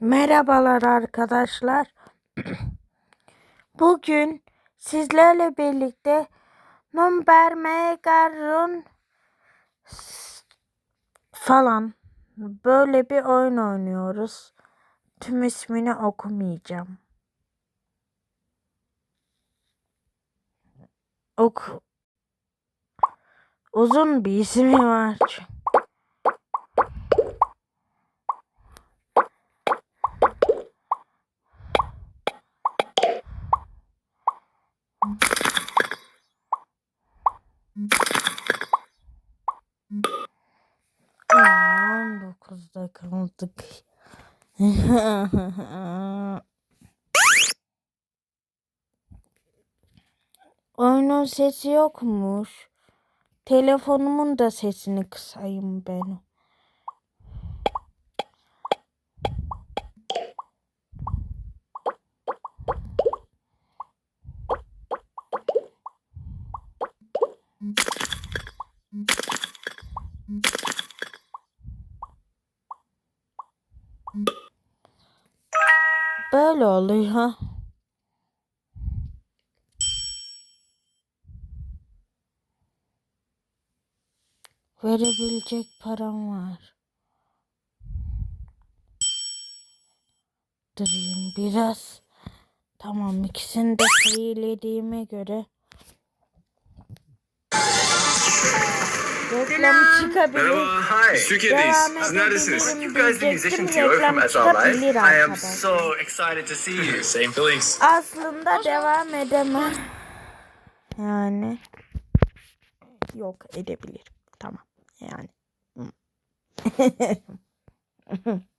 Merhabalar arkadaşlar. Bugün sizlerle birlikte Number Megarun falan böyle bir oyun oynuyoruz. Tüm ismini okumayacağım. Ok Uzun bir ismi var çünkü. 19'da kaldık. Oyunun sesi yokmuş. Telefonumun da sesini kısayım ben. Böyle oluyor. Verebilecek param var. Durayım biraz. Tamam ikisini de freelediğime göre. Reklam çıkabilir. Merhaba, hi. Biz Türkiye'deyiz. Siz neredesiniz? You guys the musician duo from çıkabilir I am so excited to see you. Same feelings. Aslında devam edemem. Yani yok edebilir. Tamam. Yani.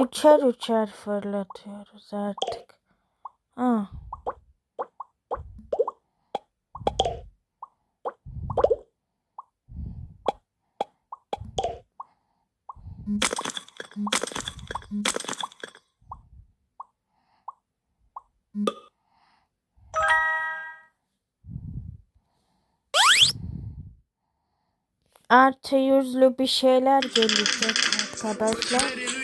üçer üçer fırlatıyoruz artık. Ah. Artı yüzlü bir şeyler gelecek arkadaşlar.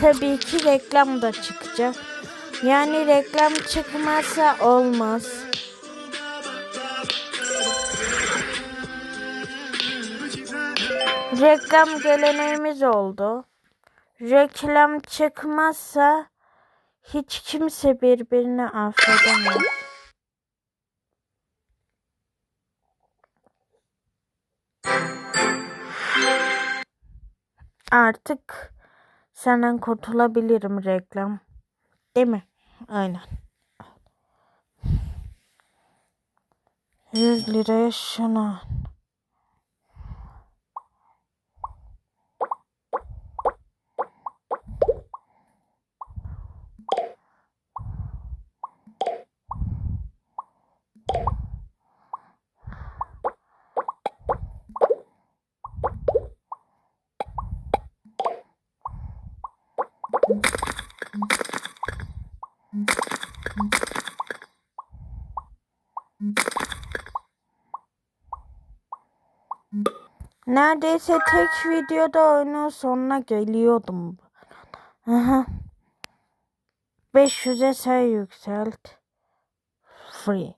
Tabii ki reklam da çıkacak. Yani reklam çıkmazsa olmaz. Reklam geleneğimiz oldu. Reklam çıkmazsa hiç kimse birbirini affedemez. Artık senden kurtulabilirim reklam. Değil mi? Aynen. 100 liraya şunu. Neredeyse tek videoda oyunun sonuna geliyordum. Aha. 500'e say yükselt. Free.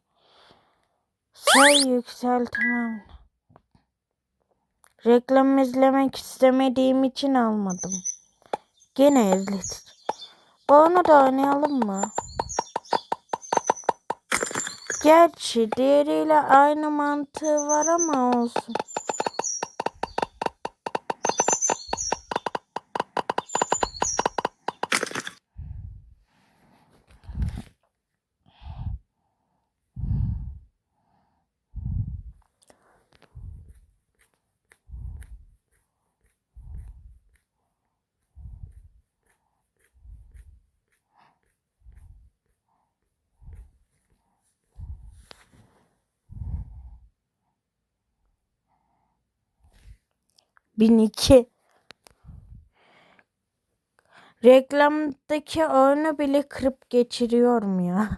Say yükseltmem. Reklam izlemek istemediğim için almadım. Gene izledim. Onu da oynayalım mı? Gerçi diğeriyle aynı mantığı var ama olsun. Bin iki. Reklamdaki oyunu bile kırıp geçiriyorum ya.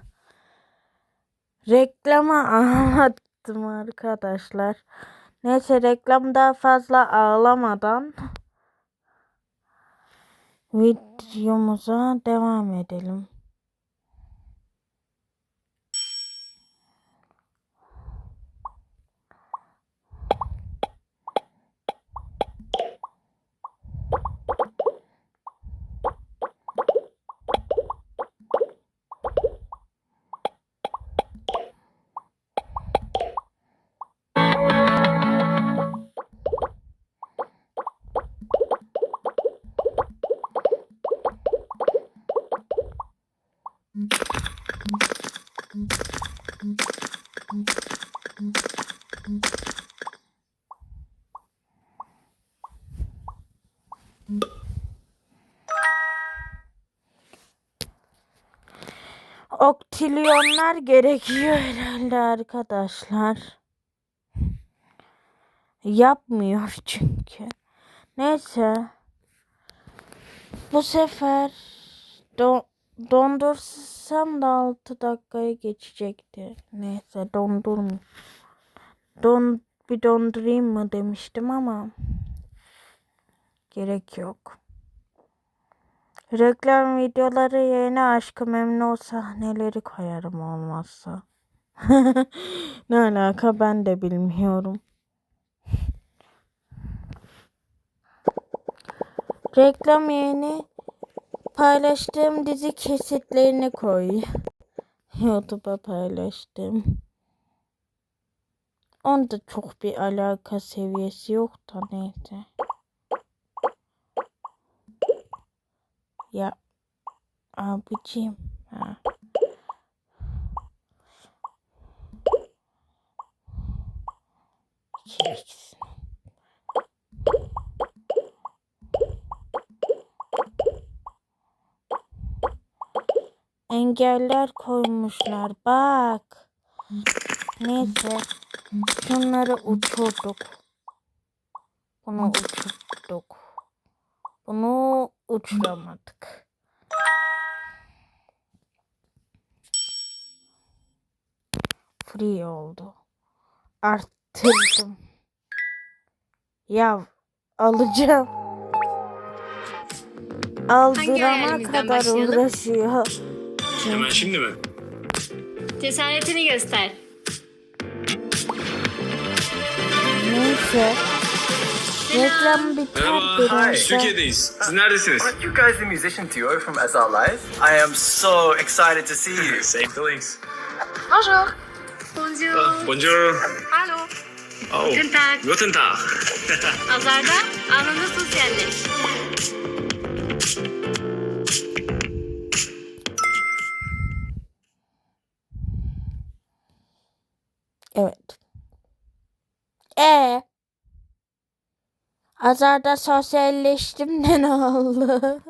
Reklama anlattım arkadaşlar. Neyse reklam daha fazla ağlamadan videomuza devam edelim. Oktilyonlar gerekiyor herhalde arkadaşlar. Yapmıyor çünkü. Neyse. Bu sefer don dondursam da 6 dakikaya geçecekti. Neyse dondurma. Don bir dondurayım mı demiştim ama gerek yok. Reklam videoları yerine aşkı memnu sahneleri koyarım olmazsa. ne alaka ben de bilmiyorum. Reklam yerine paylaştığım dizi kesitlerini koy. YouTube'a paylaştım. Onda çok bir alaka seviyesi yok da neyse. Ya abicim. Ha. Çeksin. Engeller koymuşlar bak. Neyse. Şunları uçurduk. Bunu uçurduk. Bunu uçuramadık. Free oldu. Arttırdım. Ya alacağım. Aldırama hayalimizden kadar başlayalım? uğraşıyor. Hemen şimdi mi? Cesaretini göster. Neyse. Reklam biter Merhaba. Türkiye'deyiz. Siz neredesiniz? Aren't you guys the musician duo from As Our Lives? I am so excited to see you. Same feelings. Bonjour. Bonjour. Ah, Bonjour. Hallo. Oh. Guten Tag. Guten Tag. Azarda anında sosyalleş. Azarda sosyalleştim de ne oldu?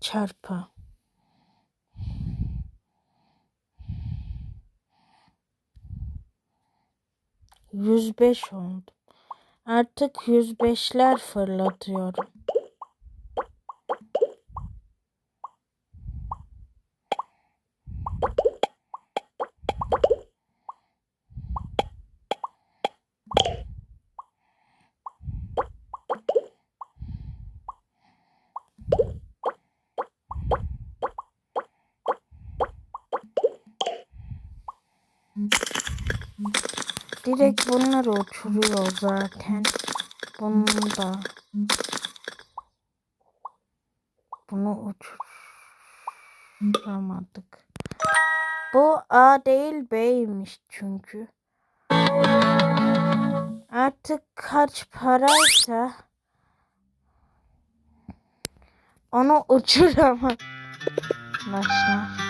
Çarpı. Yüz beş oldu. Artık 105'ler fırlatıyorum. Direkt bunlar uçuruyor zaten. Bunu da. Bunu uçuramadık. Bu A değil B'ymiş çünkü. Artık kaç paraysa onu uçuramam. Başlar.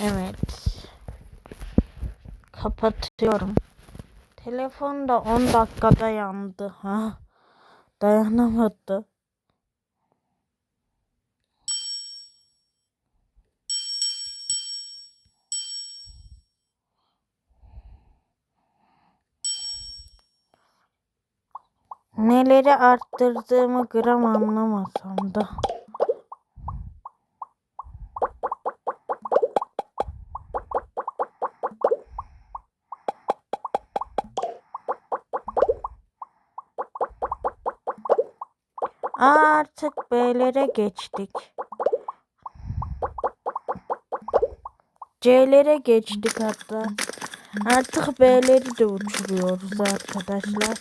Evet. Kapatıyorum. Telefon da 10 dakikada yandı. Ha. Dayanamadı. Neleri arttırdığımı gram anlamasam da. Artık B'lere geçtik. C'lere geçtik hatta. Artık B'leri de uçuruyoruz arkadaşlar.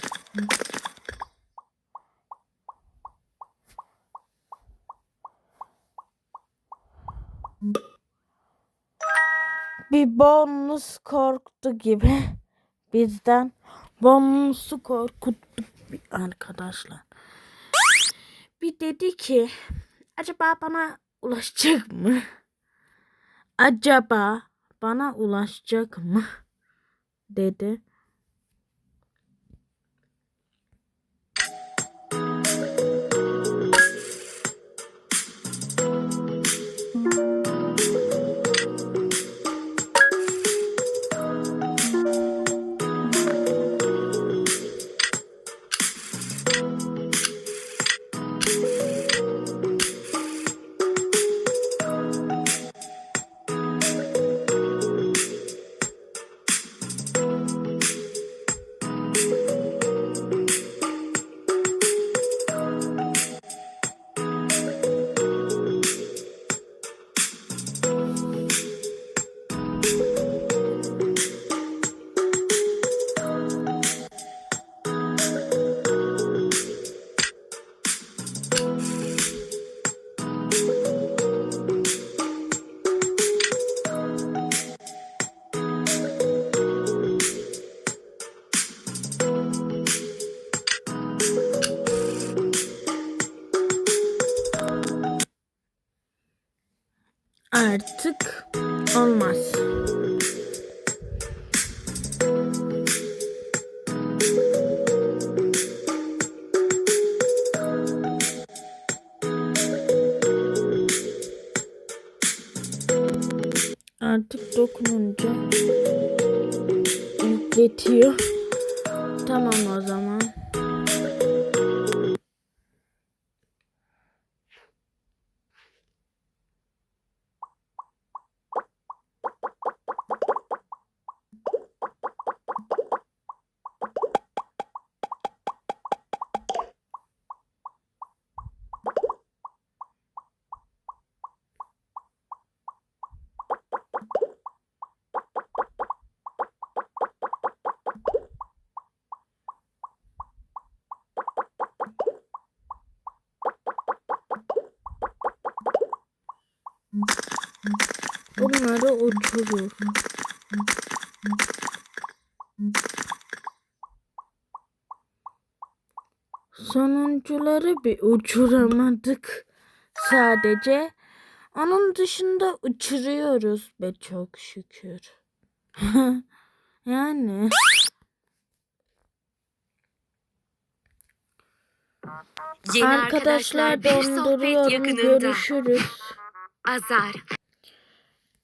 Bir bonus korktu gibi bizden. Bonusu korkuttuk arkadaşlar. Bir dedi ki acaba bana ulaşacak mı? Acaba bana ulaşacak mı? dedi. Artık olmaz. Artık dokununca yükletiyor. Tamam o zaman. Bunları uçurur. Sonuncuları bir uçuramadık sadece. Onun dışında uçuruyoruz be çok şükür. yani. Yeni Arkadaşlar sohbet donduruyorum. Görüşürüz. Azar.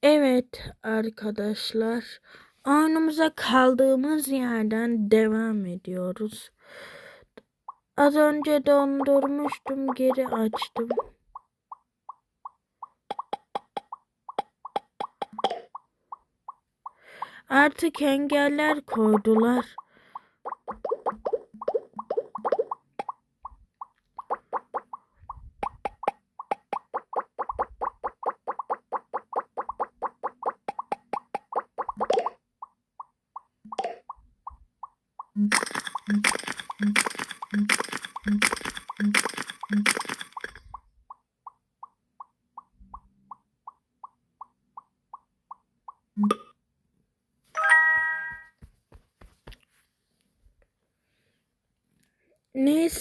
Evet arkadaşlar. Oyunumuza kaldığımız yerden devam ediyoruz. Az önce dondurmuştum, geri açtım. Artık engeller koydular.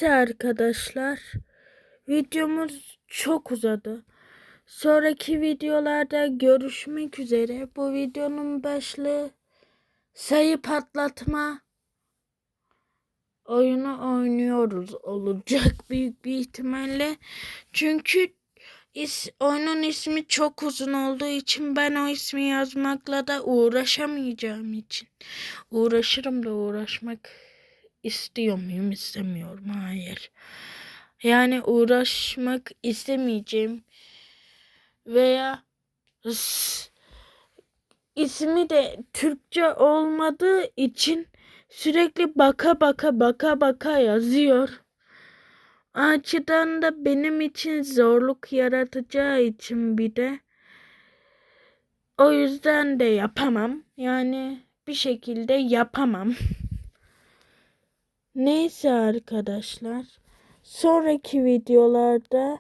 Neyse arkadaşlar. Videomuz çok uzadı. Sonraki videolarda görüşmek üzere. Bu videonun başlığı sayı patlatma oyunu oynuyoruz olacak büyük bir ihtimalle. Çünkü is, oyunun ismi çok uzun olduğu için ben o ismi yazmakla da uğraşamayacağım için. Uğraşırım da uğraşmak istiyor muyum istemiyorum. Hayır. Yani uğraşmak istemeyeceğim veya ismi de Türkçe olmadığı için sürekli baka baka baka baka yazıyor. Açıdan da benim için zorluk yaratacağı için bir de o yüzden de yapamam. Yani bir şekilde yapamam. Neyse arkadaşlar. Sonraki videolarda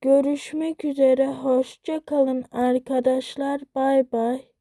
görüşmek üzere. Hoşça kalın arkadaşlar. Bay bay.